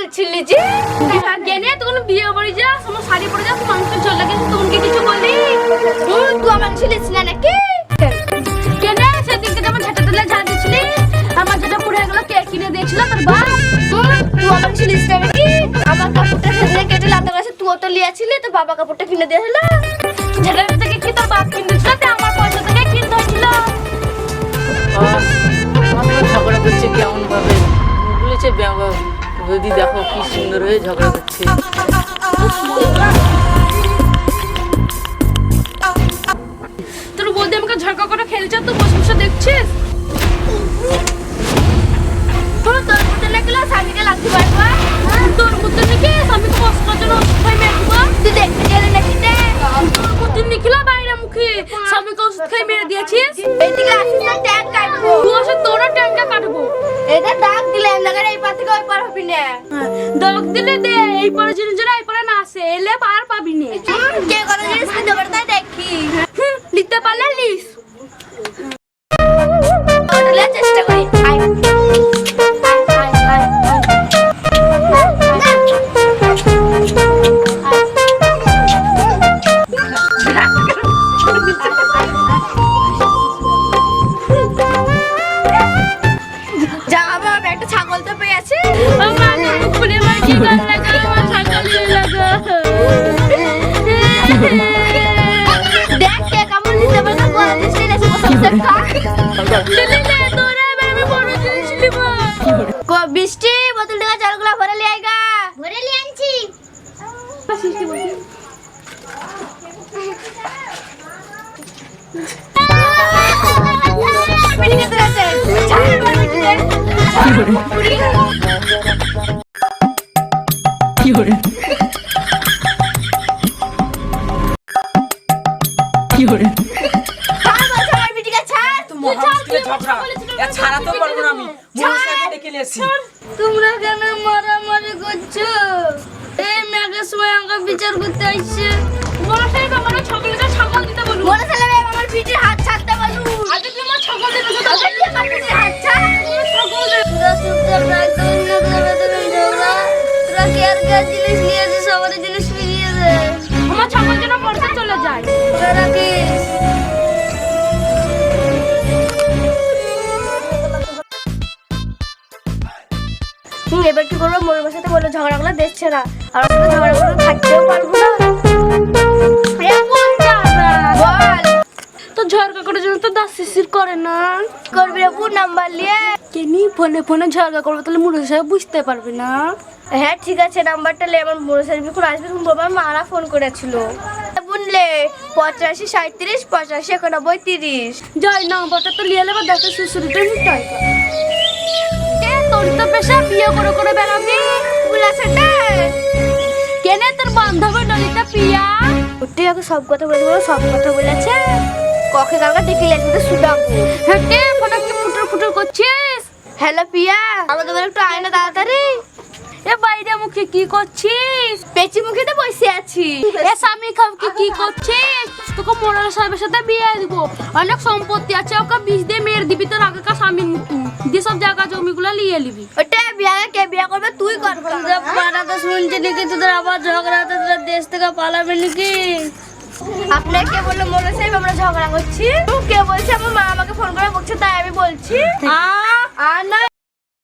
তুলছিলি যে কেনে তখন বিয়ে বাড়ি যাস আমার শাড়ি পরে যাস মাংস চল লাগে তখন কি কিছু হুম, তুই আমার ছিলিস না নাকি? কেনে? সেদিনকে যেমন ঝাঁটা তুলে ঝাঁ দিছিলি আমার যেটা পুড়ে গেল কে কিনে দিয়েছিল? তোর বাপ। তুই আমার ছিলিস না নাকি? আমার কাপড়টা সেদিনে কেটে লাতার কাছে তুইও তো লিয়াছিলি তোর বাবা কাপড়টা কিনে দিয়েছিল ঝাঁটাটা যদি দেখো কি সুন্দর হয়ে ঝগড়া করছে। তোর বলতে আমাকে ঝড়কা করে খেলছে তো বসে বসে দেখছিস? তোর তোর মধ্যে লাগলে স্বামীকে লাগতে পারবা তোর মধ্যে নাকি স্বামীকে কষ্ট জন্য ওষুধ খাই মেরে তুই দেখতে গেলে নাকি তোর মধ্যে নিখিলা বাইরে মুখে স্বামীকে ওষুধ খাই মেরে দিয়েছিস? এইদিকে আসিস না ট্যাঙ্ক দিলে এই পার থেকে ওই পার হবি না। দাগ দিলে দে এই পারে জিনিস এই পারে না আসে এলে পার পাবি না। কে করে জিনিস বৃষ্টি বোতল টাকা চালগুলা ভরে লিয়ে আইগা ভরে লিয়ে আনছি কি করে কি করে ছাড়াতে পারব না আমি। নিয়েছি তোমরা কেন মারামারি করছ? এই মেঘের সময় আমাকে বিচার করতে আসছে। মশাই কি জিনিস নিয়ে সবার জিনিস ফিরিয়ে দে আমার ছাগল যেন পড়তে চলে যায়। রাখিস এবার কি করব? মোর সাথে ঝগড়া গুলো দেখছে না আর ঝগড়া করে থাকতেও পারব না। করে না। করবি রে পুর নাম্বার নিয়ে। কেনি ফোনে ফোনে ঝগড়া করব তাহলে মুরো সাহেব বুঝতে পারবে না। হ্যাঁ ঠিক আছে নাম্বারটা লে আমার মুরো সাহেব যখন আসবে তখন বলব আমার মারা ফোন করেছিল। বুনলে পঁচাশি সাঁত্রিশ পঁচাশি একানব্বই তিরিশ। জয় নাম্বারটা তো লিয়ে নেব দেখো শ্বশুরিটা নিতাই এ তোর তো পেশা বিয়ে করে করে বেড়াবি বলেছে কেনে তোর বান্ধবী নলিতা পিয়া? ওটি ওকে সব কথা বলে সব কথা বলেছে। কখে কালকে ডেকে লেছে সুদাবো হেটে ফটো কি ফুটুর ফুটুর করছিস? হ্যালো পিয়া। আমাদের একটু আয় না তাড়াতাড়ি। এ বাইরে মুখে কি করছিস? পেঁচি মুখে তো বসে আছি। এ স্বামী খাবকে কি করছিস? তোকে মোড়াল সাহেবের সাথে বিয়ে দিব। অনেক সম্পত্তি আছে ওকে বিষ দিয়ে মেয়ের দিবি তোর আগেকার স্বামীর মতো দিয়ে সব জায়গা জমিগুলো নিয়ে নিবি। ওটা বিয়ে কে বিয়ে করবে তুই কর। পাড়াতে শুনছি নাকি তোদের আবার ঝগড়া হতে তোদের দেশ থেকে পালাবে নাকি? আপনার কে বলল মনে সাহেব আমরা ঝগড়া করছি। কে বলছে? আমার মা আমাকে ফোন করে বলছে তাই আমি বলছি। আর নয়